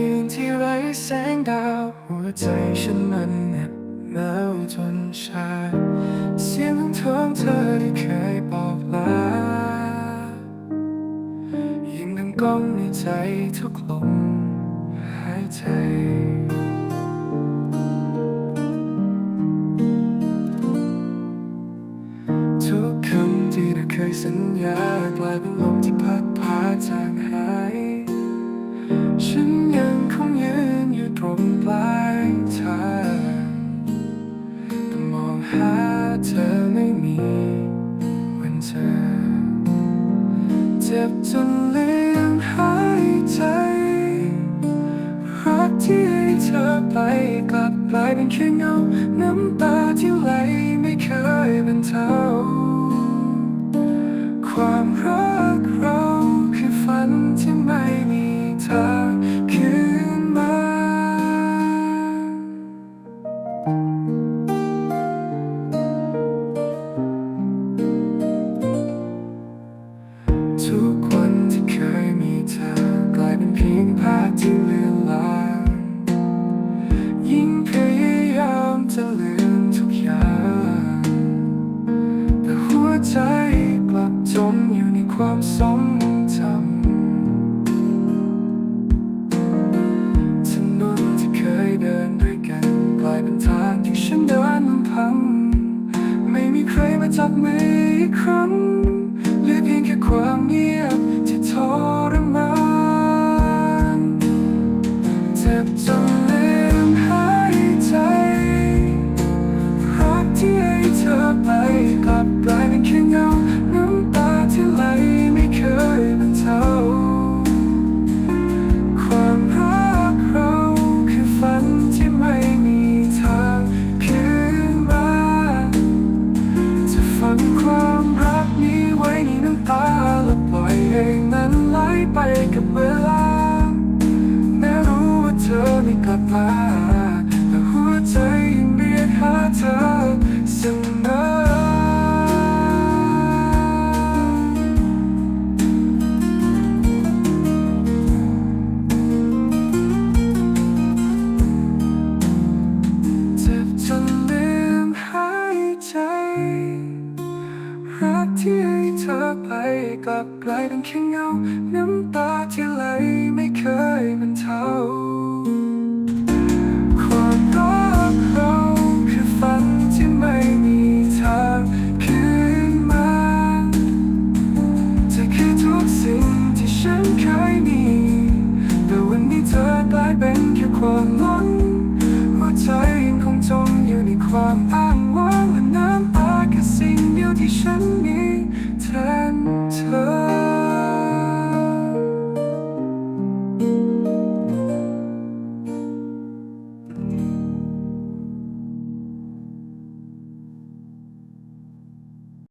คืนที่ไร้แสงดาวหัวใจฉันมันเหน็บหนาวจนชา เสียงของท้องเธอที่เคยบอกลายิ่งดังก้องในใจทุกลมหายใจทุกคำที่เราเคยสัญญากลายเป็นลมที่พัดพาจางหาย ฉันยังคงยืนอยู่ตรงปลายทางแต่มองหาเธอไม่มีวันเจอเจ็บจนเลืมหายใจรักที่ให้เธอไปกลับกลายเป็นแค่เงา น้ำตาที่ไหลไม่เคยบรรเท่า ที่เลือนลางยิ่งพยายามจะลืมทุกอย่าง แต่หัวใจกลับจมอยู่ในความทรงจำถนนที่เคยเดินด้วยกันกลายเป็นทางที่ฉันเดินลำพัง ไม่มีใครมาจับมืออีกครั้ง ปล่อยให้นั้นไหลไปกับเวลาแม้รู้ว่าเธอไม่กลับมาแต่หัวใจ รักที่ให้เธอไปกลับกลายเป็นแค่เงา น้ำตาที่ไหลไม่เคยบรรเทาความรักเราคือฝันที่ไม่มีทางคืนมาจะคือทุกสิ่งที่ฉันเคยมีแต่วันนี้เธอกลายเป็นแค่ความหลงหัวใจยังคงจมอยู่ในความ